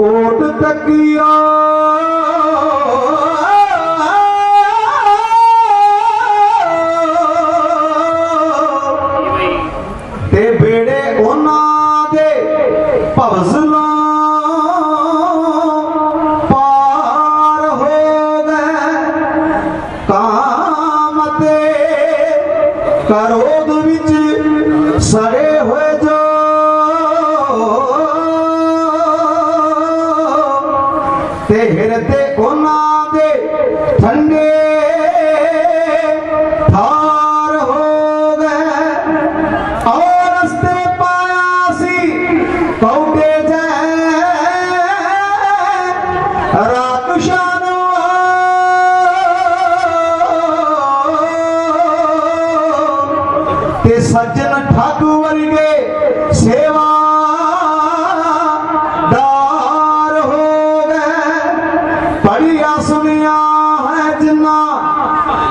ਕੋਟ ਤਕੀਆ। ਫਿਰਦੇ ਉਹਨਾਂ ਦੇ ਠੰਡੇ ਥਾਰ ਹੋ ਗਏ ਔਰ ਰਸਤੇ ਪਾਇਆ ਸੀ ਕੌਡੇ ਜੈ ਰਾਤ ਸ਼ਾਨੋ ਤੇ ਸੱਜਣ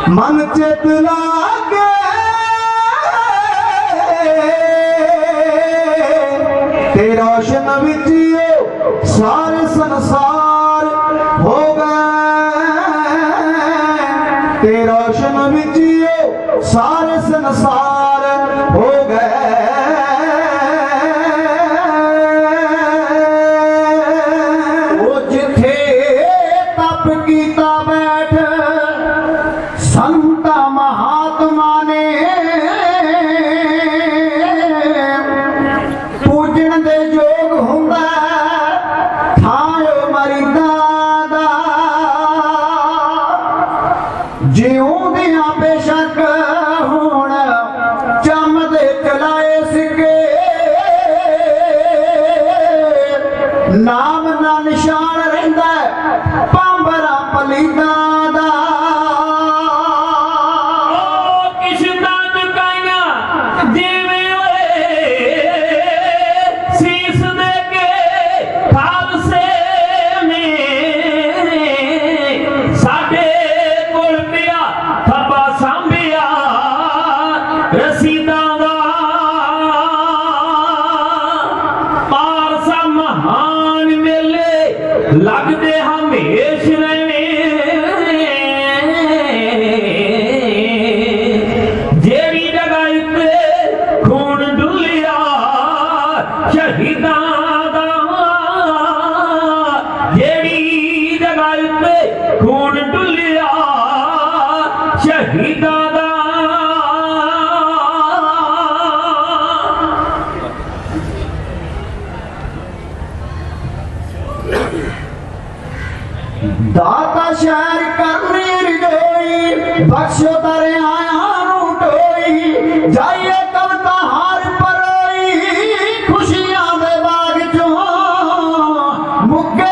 ਮਨ ਚਿਤ ਲਾਗੇ। ਤੇ ਰੋਸ਼ਨ ਵਿੱਚਿਓ ਸਾਰੇ ਸੰਸਾਰ ਹੋ ਗਏ। ਤੇ ਰੋਸ਼ਨ ਵਿੱਚਿਓ ਸਾਰੇ ਸੰਸਾਰ ਲੱਗਦੇ ਹਮੇਸ਼ ਨੇ ਜਿਹੜੀ ਜਗ੍ਹਾ ਉੱਤੇ ਖੂਨ ਡੁੱਲਿਆ ਸ਼ਹੀਦਾਂ दाता शहर करनीर गई बख्शो तारे आया टोई जाइए कविता हार परोई खुशियाँ बाग चो, मुक्के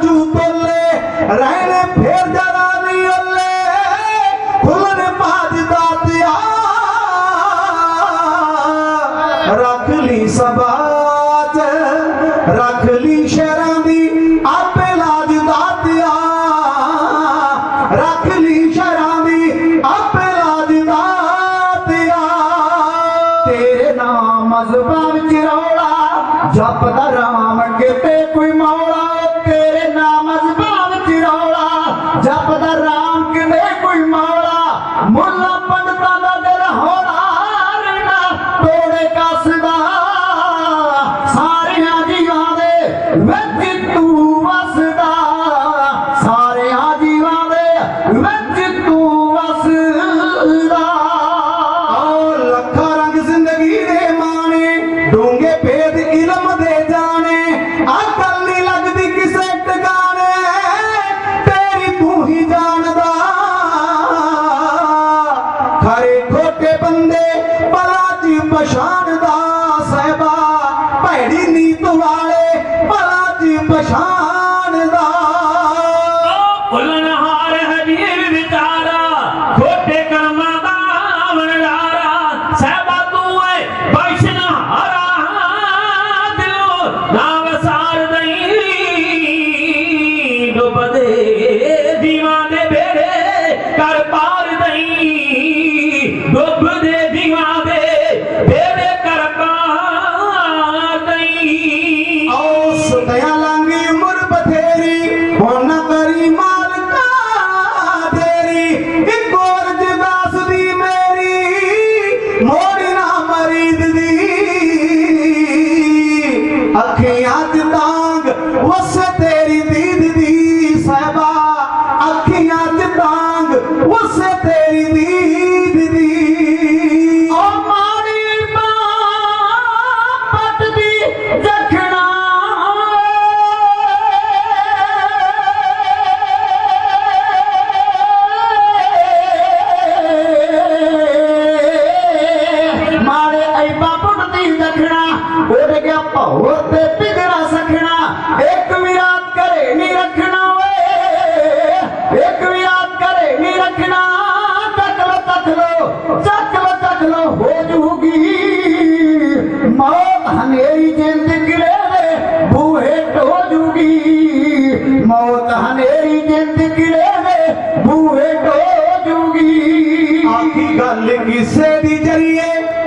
ਰੱਖ ਲਈ ਸਬਾਤ, ਰੱਖ ਲਈ ਸ਼ਰਾਂ ਦੀ ਆਪੇ ਲਾਜ ਦਾਤਿਆ ਰੱਖ ਲਈ ਸ਼ਰਾਂ ਦੀ ਆਪੇ ਲਾਜ ਦਾਤਿਆ ਤੇਰੇ ਨਾਮ ਮਜ਼ਬਾਂ ਵਿੱਚ ਰੌਲਾ, ਜਪਦਾ ਰਾਮ ਕਿਤੇ ਕੋਈ ਮੌਲਾ। जानदा भुलनहार हबीब विचारा खोटे कर्मा दा लारा सहबा तू है बख्शन हारा दिलो ना दीवान।